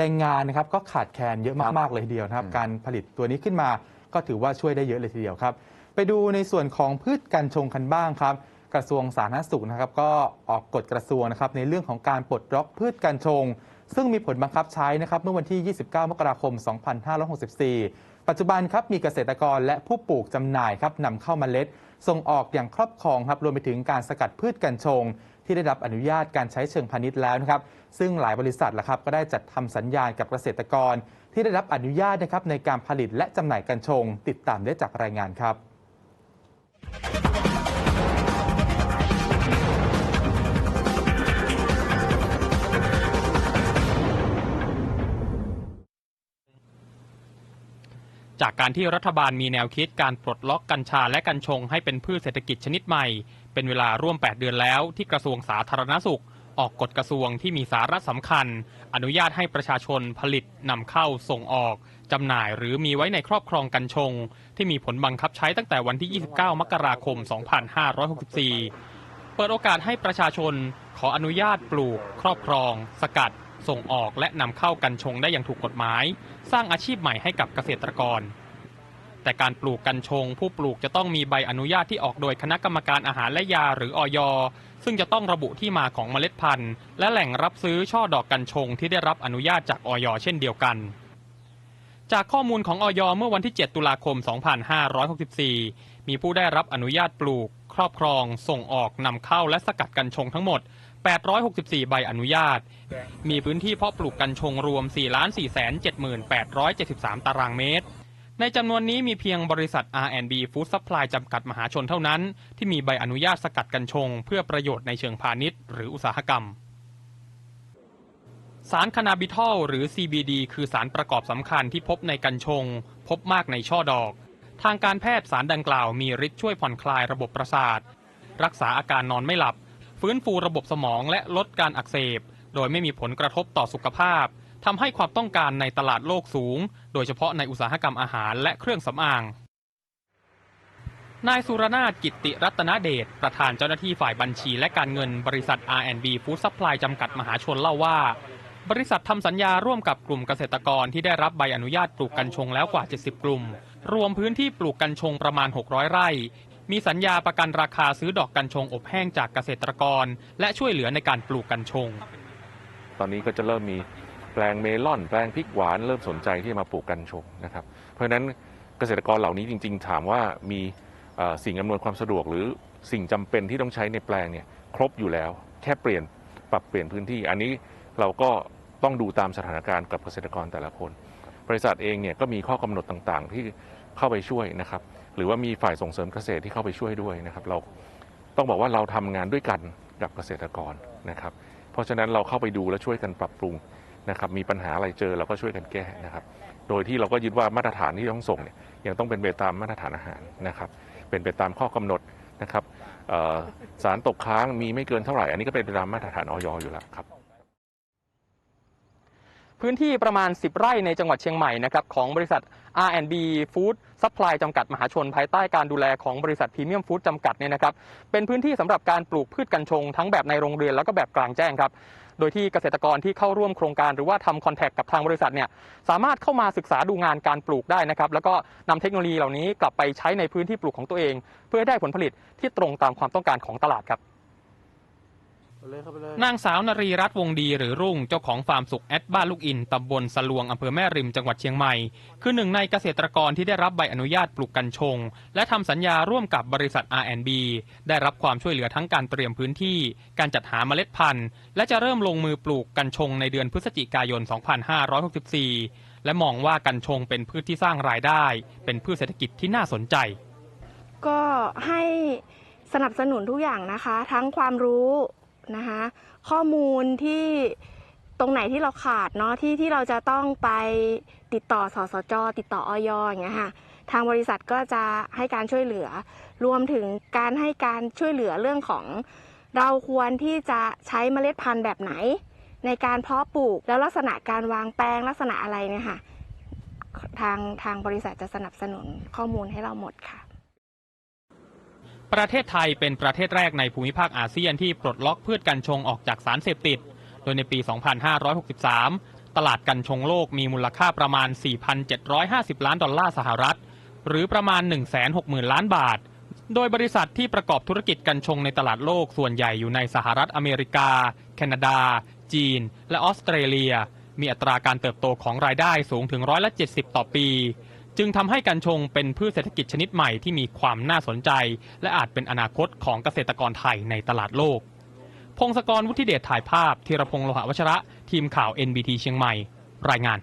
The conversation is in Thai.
แรงงานนะครับก็ขาดแคลนเยอะมากๆเลยทีเดียวนะครับอืมการผลิตตัวนี้ขึ้นมาก็ถือว่าช่วยได้เยอะเลยทีเดียวครับ ไปดูในส่วนของพืชกัญชงกันบ้างครับ กระทรวงสาธารณสุขนะครับ ก็ออกกฎกระทรวงนะครับในเรื่องของการปลดล็อกพืชกัญชง ซึ่งมีผลบังคับใช้นะครับเมื่อวันที่ 29 มกราคม 2564 ปัจจุบันครับมีเกษตรกรและผู้ปลูกจำหน่ายครับนำเข้ามาเมล็ด ส่งออกอย่างครอบครองครับรวมไปถึงการสกัดพืชกัญชง ที่ได้รับอนุญาตการใช้เชิงพาณิชย์แล้วนะครับซึ่งหลายบริษัทละครับก็ได้จัดทำสัญญาณกับเกษตรกร ที่ได้รับอนุญาตนะครับในการผลิตและจำหน่ายกัญชง ติดตามได้จากรายงานครับ จากการที่รัฐบาลมีแนวคิดการปลดล็อกกัญชาและกัญชงให้เป็นพืชเศรษฐกิจชนิดใหม่ เป็นเวลาร่วม 8 เดือนแล้วที่กระทรวงสาธารณสุข ออกกฎกระทรวงที่มีสาระสำคัญ อนุญาตให้ประชาชนผลิตนำเข้าส่งออกจำหน่ายหรือมีไว้ในครอบครองกัญชง ที่มีผลบังคับใช้ตั้งแต่วันที่ 29 มกราคม 2564 เปิดโอกาสให้ประชาชนขออนุญาตปลูก ครอบครอง สกัด ส่งออกและนำเข้ากัญชงได้อย่างถูกกฎหมาย สร้างอาชีพใหม่ให้กับเกษตรกร แต่การปลูกกัญชง ผู้ปลูกจะต้องมีใบอนุญาตที่ออกโดยคณะกรรมการอาหารและยาหรืออยซึ่งจะต้องระบุที่มาของเมล็ดพันธุ์ และแหล่งรับซื้อช่อดอกกัญชงที่ได้รับอนุญาตจากอยเช่นเดียวกันจากข้อมูลของอยเมื่อวันที่ 7 ตุลาคม 2564 มีผู้ได้รับอนุญาตปลูก ครอบครอง ส่งออกนำเข้าและสกัดกัญชงทั้งหมด 864 ใบอนุญาต มีพื้นที่เพาะปลูกกัญชงรวม 4,478,873 ตารางเมตร ในจำนวนนี้มีเพียงบริษัท R&B Food Supply จำกัดมหาชนเท่านั้น ที่มีใบอนุญาตสกัดกัญชง เพื่อประโยชน์ในเชิงพาณิชย์หรืออุตสาหกรรมสารคานาบิทอลหรือ CBD คือสารประกอบสำคัญที่พบในกัญชง พบมากในช่อดอก ทางการแพทย์สารดังกล่าวมีฤทธิ์ช่วยผ่อนคลายระบบประสาท รักษาอาการนอนไม่หลับ ฟื้นฟูระบบสมองและลดการอักเสบ โดยไม่มีผลกระทบต่อสุขภาพทำให้ความต้องการในตลาดโลกสูง โดยเฉพาะในอุตสาหกรรมอาหารและเครื่องสำอาง นายสุรนาถกิติรัตนเดช ประธานเจ้าหน้าที่ฝ่ายบัญชีและการเงินบริษัท R&B Food Supply จำกัดมหาชนเล่าว่า บริษัททำสัญญาร่วมกับกลุ่มเกษตรกรที่ได้รับใบอนุญาตปลูกกัญชงแล้วกว่า 70 กลุ่ม รวมพื้นที่ปลูกกัญชงประมาณ 600 ไร่ มีสัญญาประกันราคาซื้อดอกกัญชงอบแห้งจากเกษตรกร และช่วยเหลือในการปลูกกัญชง ตอนนี้ก็จะเริ่มมีแปลงเมลอน แปลงพริกหวานเริ่มสนใจที่จะมาปลูกกัญชงนะครับ เพราะฉะนั้นเกษตรกรเหล่านี้จริง ๆ ถามว่ามีสิ่งอำนวยความสะดวก หรือสิ่งจำเป็นที่ต้องใช้ในแปลงเนี่ยครบอยู่แล้ว แค่เปลี่ยนปรับเปลี่ยนพื้นที่ อันนี้เราก็ต้องดูตามสถานการณ์กับเกษตรกรแต่ละคน บริษัทเองเนี่ยก็มีข้อกำหนดต่างๆ ที่เข้าไปช่วยนะครับ รือว่ามีฝ่ายส่งเสริมเกษตรที่เข้าไปช่วยด้วยนะครับ เราต้องบอกว่าเราทำงานด้วยกันกับเกษตรกรนะครับ เพราะฉะนั้นเราเข้าไปดูและช่วยกันปรับปรุงนะครับ มีปัญหาอะไรเจอเราก็ช่วยกันแก้นะครับ โดยที่เราก็ยึดว่ามาตรฐานที่ต้องส่งเนี่ยยังต้องเป็นไปตามมาตรฐานอาหารนะครับ เป็นไปตามข้อกำหนดนะครับสารตกค้างมีไม่เกินเท่าไหร่ อันนี้ก็เป็นไปตามมาตรฐานออยอยู่แล้วครับ พื้นที่ประมาณ 10 ไร่ในจังหวัดเชียงใหม่นะครับของบริษัท R&B Food Supply จำกัดมหาชน ภายใต้การดูแลของบริษัทพรีเมียมฟู้ดจำกัดเนี่ยนะครับเป็นพื้นที่สำหรับการปลูกพืชกัญชง ทั้งแบบในโรงเรือนแล้วก็แบบกลางแจ้งครับโดยที่เกษตรกรที่เข้าร่วมโครงการหรือว่าทำคอนแทคกับทางบริษัทเนี่ยสามารถเข้ามาศึกษาดูงานการปลูกได้นะครับแล้วก็นำเทคโนโลยีเหล่านี้กลับไปใช้ในพื้นที่ปลูกของตัวเอง เพื่อให้ได้ผลผลิตที่ตรงตามความต้องการของตลาดครับ นางสาวนรีรัตน์วงดีหรือรุ่งเจ้าของฟาร์มสุกแอดบ้านลูกอินตำบลสลวงอำเภอแม่ริมจังหวัดเชียงใหม่ คือหนึ่งในเกษตรกรที่ได้รับใบอนุญาตปลูกกัญชง และทำสัญญาร่วมกับบริษัท R&B ได้รับความช่วยเหลือทั้งการเตรียมพื้นที่ การจัดหาเมล็ดพันธุ์ และจะเริ่มลงมือปลูกกัญชงในเดือนพฤศจิกายน 2564 และมองว่ากัญชงเป็นพืชที่สร้างรายได้ เป็นพืชเศรษฐกิจที่น่าสนใจ ก็ให้สนับสนุนทุกอย่างนะคะ ทั้งความรู้ นะคะ ข้อมูลที่ตรงไหนที่เราขาดเนาะที่ที่เราจะต้องไปติดต่อสสจ ติดต่ออยอย่างเงี้ยค่ะทางบริษัทก็จะให้การช่วยเหลือ รวมถึงการให้การช่วยเหลือเรื่องของ เราควรที่จะใช้เมล็ดพันธุ์แบบไหน ในการเพาะปลูกแล้วลักษณะการวางแปลงลักษณะอะไรเนี่ยค่ะทางทางบริษัทจะสนับสนุนข้อมูลให้เราหมดค่ะ ประเทศไทยเป็นประเทศแรกในภูมิภาคอาเซียนที่ปลดล็อกพืชกัญชงออกจากสารเสพติด โดยในปี 2563 ตลาดกัญชงโลกมีมูลค่าประมาณ 4,750 ล้านดอลลาร์สหรัฐ หรือประมาณ 160,000 ล้านบาท โดยบริษัทที่ประกอบธุรกิจกัญชงในตลาดโลกส่วนใหญ่อยู่ในสหรัฐอเมริกา แคนาดา จีน และออสเตรเลีย มีอัตราการเติบโตของรายได้สูงถึงร้อยละ 70 ต่อปี จึงทำให้กัญชงเป็นพืชเศรษฐกิจชนิดใหม่ที่มีความน่าสนใจ และอาจเป็นอนาคตของเกษตรกรไทยในตลาดโลก พงศกรวุฒิเดชถ่ายภาพธีรพงศ์โลหะวัชระ ทีมข่าว NBT เชียงใหม่ รายงาน